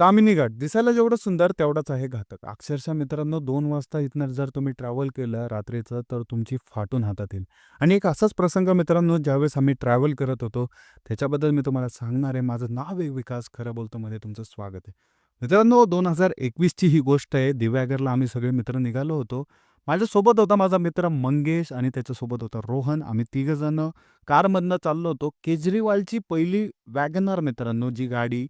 तामिनी घाट दिसायला जेवढं सुंदर तेवढाच आहे घातक. अक्षरशः मित्रांनो दोन वाजता इथनं जर तुम्ही ट्रॅव्हल केलं रात्रीचं तर तुमची फाटून हातात येईल. आणि एक असाच प्रसंग मित्रांनो ज्यावेळेस आम्ही ट्रॅव्हल करत होतो त्याच्याबद्दल मी तुम्हाला सांगणार आहे. माझं नाव आहे विकास खरं बोलतो मध्ये तुमचं स्वागत आहे. मित्रांनो दोन हजार एकवीसची ही गोष्ट आहे. दिव्यागरला आम्ही सगळे मित्र निघालो होतो. माझ्यासोबत होता माझा मित्र मंगेश आणि त्याच्यासोबत होता रोहन. आम्ही तिघंजणं कारमधनं चाललो होतो. केजरीवालची पहिली वॅगनर मित्रांनो जी गाडी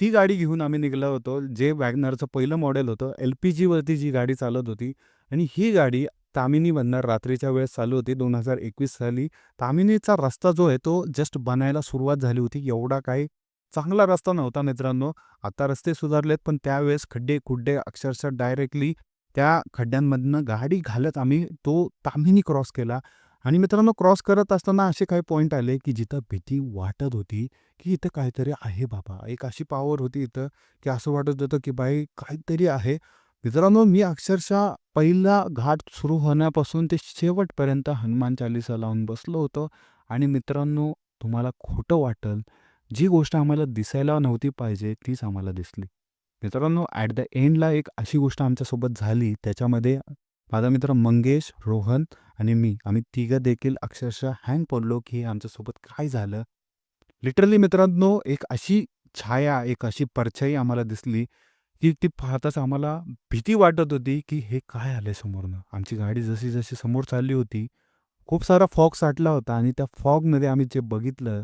ती गाडी घेऊन आम्ही निघालो होतो. जे वॅगनरचं पहिलं मॉडेल होतं. एल-पी-जीवरती जी गाडी चालत होती आणि ही गाडी तामिनीमधनं रात्रीच्या वेळेस चालू होती 2021 साली. तामिनीचा रस्ता जो आहे तो जस्ट बनायला सुरुवात झाली होती. एवढा काही चांगला रस्ता नव्हता मित्रांनो. आता रस्ते सुधारलेत पण त्यावेळेस खड्डे-खुड्डे अक्षरशः डायरेक्टली त्या खड्ड्यांमधनं गाडी घालत आम्ही तो तामिनी क्रॉस केला. आणि मित्रांनो क्रॉस करत असताना असे काही पॉईंट आले की जिथं भीती वाटत होती की इथं काहीतरी आहे बाबा. एक अशी पॉवर होती इथं की असं वाटत होतं की बाई काहीतरी आहे. मित्रांनो मी अक्षरशः पहिला घाट सुरू होण्यापासून ते शेवटपर्यंत हनुमान चालीसा लावून बसलो होतो. आणि मित्रांनो तुम्हाला खोटं वाटेल, जी गोष्ट आम्हाला दिसायला नव्हती पाहिजे तीच आम्हाला दिसली. मित्रांनो ॲट द एंडला एक अशी गोष्ट आमच्यासोबत झाली त्याच्यामध्ये माझा मित्र मंगेश, रोहन आणि मी आम्ही तिघं देखील अक्षरशः हँग पडलो की आमच्यासोबत काय झालं? लिटरली मित्रांनो एक अशी छाया, एक अशी परछाई आम्हाला दिसली की ती पाहताच आम्हाला भीती वाटत होती की हे काय आलंय समोरनं? आमची गाडी जशी-जशी समोर चालली होती, खूप सारा फॉग साठला होता आणि त्या फॉगमध्ये आम्ही जे बघितलं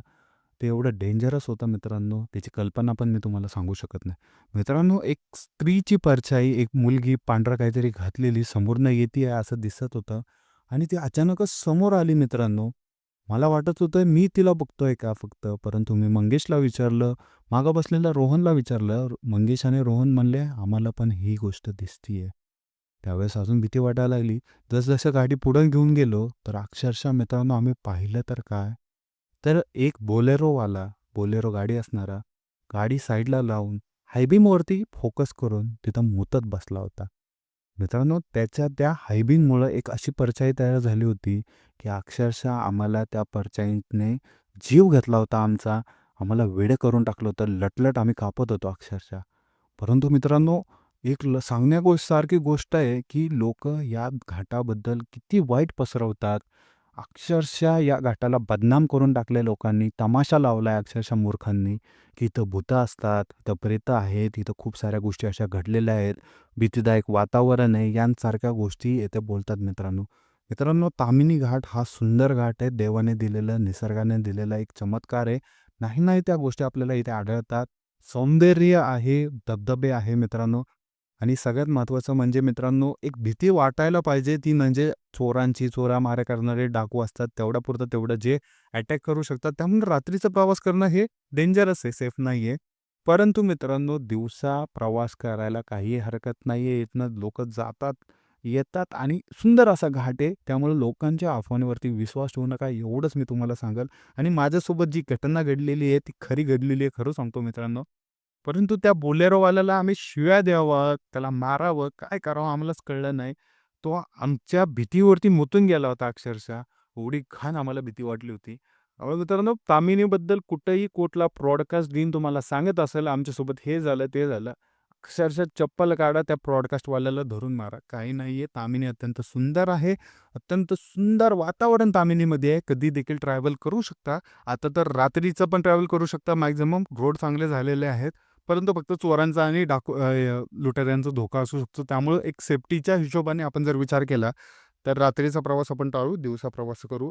ते एवढं डेंजरस होतं मित्रांनो, त्याची कल्पना पण मी तुम्हाला सांगू शकत नाही. मित्रांनो एक स्त्रीची परछाई, एक मुलगी पांढरं काहीतरी घातलेली समोरनं येतीये असं दिसत होतं आणि ती अचानकच समोर आली मित्रांनो. मला वाटत होतं मी तिला बघतोय का फक्त? परंतु मी मंगेशला विचारलं, मागं बसलेल्या रोहनला विचारलं. मंगेश आणि रोहन म्हणले, "आम्हाला पण ही गोष्ट दिसतीये." त्यावेळेस अजून भीती वाटायला लागली. जसजसं गाडी पुढं घेऊन गेलो तर अक्षरशः मित्रांनो आम्ही पाहिलं तर काय, तर एक बोलेरोवाला, बोलेरो गाडी असणारा, गाडी साईडला लावून हाय बीमवरती फोकस करून तिथं मुतत बसला होता. मित्रांनो त्याच्या त्या हायबिंगमुळं एक अशी परचाई तयार झाली होती की अक्षरशः आम्हाला त्या परचाईने जीव घेतला होता आमचा. आम्हाला वेडं करून टाकलं होतं. लटलट आम्ही कापत होतो अक्षरशः. परंतु मित्रांनो एक ल सांगण्या गोष्ट आहे की लोक या घाटाबद्दल किती वाईट पसरवतात. अक्षरशः या घाटाला बदनाम करून टाकले लोकांनी. तमाशा लावलाय अक्षरशः मूर्खांनी की इथं भूतं असतात, इथं प्रेतं आहेत, इथं खूप साऱ्या गोष्टी अशा घडलेल्या आहेत, भीतीदायक वातावरण आहे, यांसारख्या गोष्टी येथे बोलतात मित्रांनो. मित्रांनो तामिनी घाट हा सुंदर घाट आहे. देवाने दिलेलं, निसर्गाने दिलेला एक चमत्कार आहे. नाही-नाही त्या गोष्टी आपल्याला इथे आढळतात. सौंदर्य आहे, धबधबे आहे मित्रांनो. आणि सगळ्यात महत्त्वाचं म्हणजे मित्रांनो एक भीती वाटायला पाहिजे ती म्हणजे चोरांची, चोरा माऱ्या करणारे डाकू असतात तेवढ्यापुरतं तेवढं जे अटॅक करू शकतात. त्यामुळे रात्रीचा प्रवास करणं हे डेंजरस आहे, सेफ नाहीये. परंतु मित्रांनो दिवसा प्रवास करायला काहीही हरकत नाहीये. इथनं लोक जातात, येतात आणि सुंदर असा घाट आहे. त्यामुळे लोकांच्या अफवांवरती विश्वास ठेवू नका एवढंच मी तुम्हाला सांगेल. आणि माझ्यासोबत जी घटना घडलेली आहे ती खरी घडलेली आहे, खरं सांगतो मित्रांनो. परंतु त्या बोलेरोवाल्याला आम्ही शिव्या द्यावं, त्याला मारावं, काय करावं आम्हालाच कळलं नाही. तो आमच्या भीतीवरती मुतून गेला होता अक्षरशः. एवढी घाण आम्हाला भीती वाटली होती. त्यामुळे मित्रांनो तामिनीबद्दल कुठेही कोटला ब्रॉडकास्ट देईन तुम्हाला सांगत असेल आमच्यासोबत हे झालं, ते झालं. अक्षरशः चप्पल काढा त्या ब्रॉडकास्टवाल्याला धरून मारा. काही नाहीये. तामिनी अत्यंत सुंदर आहे. अत्यंत सुंदर वातावरण तामिनीमध्ये आहे. कधी देखील ट्रॅव्हल करू शकता. आता तर रात्रीचं पण ट्रॅव्हल करू शकता मॅक्झिमम रोड चांगले झालेले आहेत. परंतु फक्त चोरांचा आणि डाकू अ, लुटेऱ्यांचा धोका असू शकतो. त्यामुळे एक सेफ्टीच्या हिशोबाने आपण जर विचार केला तर रात्रीचा प्रवास आपण टाळू, दिवसा प्रवास करू.